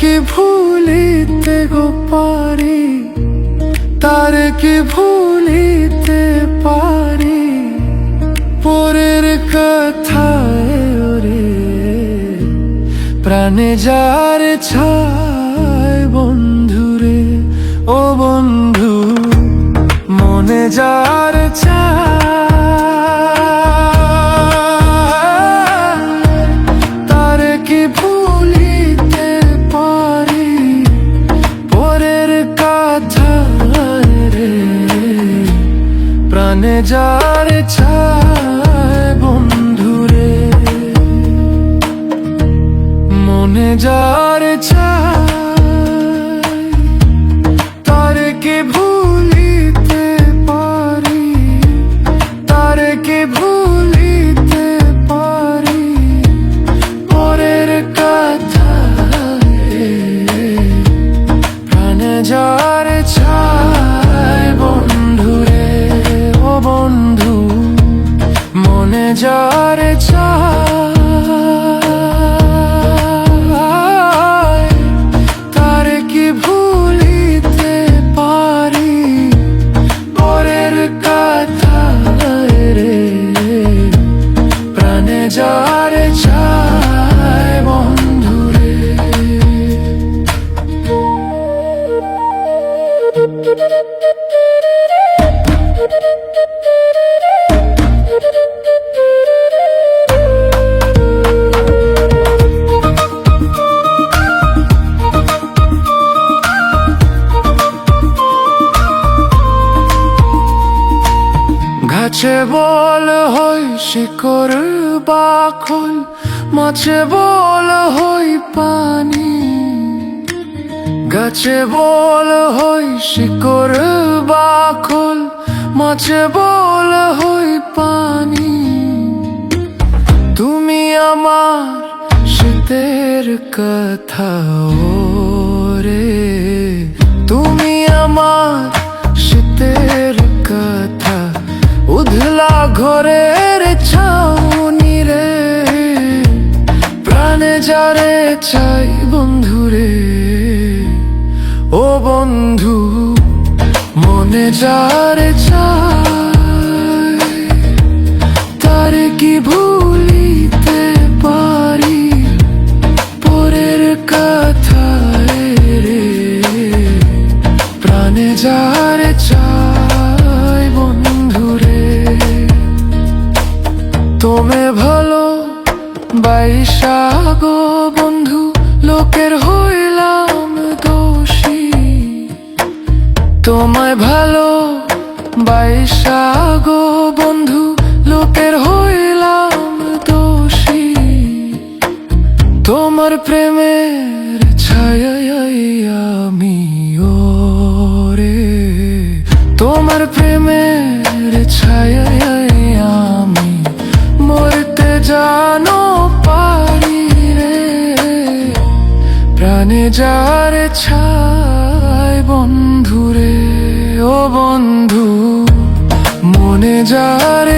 কি ভুলিতে গো পারি? তার কি ভুলিতে পারি? পরের কথায় ওরে প্রাণে যার ছায় বন্ধুরে, ও বন্ধু, মনে যার যার ছায় বন্ধুরে। মনে যার চায় তার কি ভুলিতে পারি তার কি ভুলিতে পারি, পরের কথা প্রাণে যার গাছে বল হই শিকড় বাখল মাছে বল হই পানি। গাছে বল হই শিকড় বাখল মাছে বল হই পানি। তুমি আমার শীতের কথা রে তুমি আমার শীতের কথা উধলা ঘরের ছাউনি রে। প্রাণে যারে চাই বন্ধুরে ও বন্ধু মনে যারে চাই বাইশা গো বন্ধু, লোকের হইলাম দোষী। তোমায় ভালো বাইশা গো বন্ধু, লোকের হইলাম দোষী। তোমার প্রেমের ছায় আমি রে তোমার প্রেমের ছায় মনে যার ছায় বন্ধুরে ও বন্ধু, মনে যার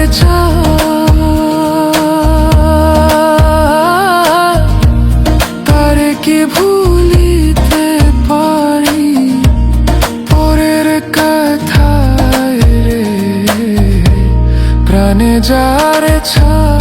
তারে কি ভুলিতে পারি পরের কথায় রে, প্রাণে যার ছায়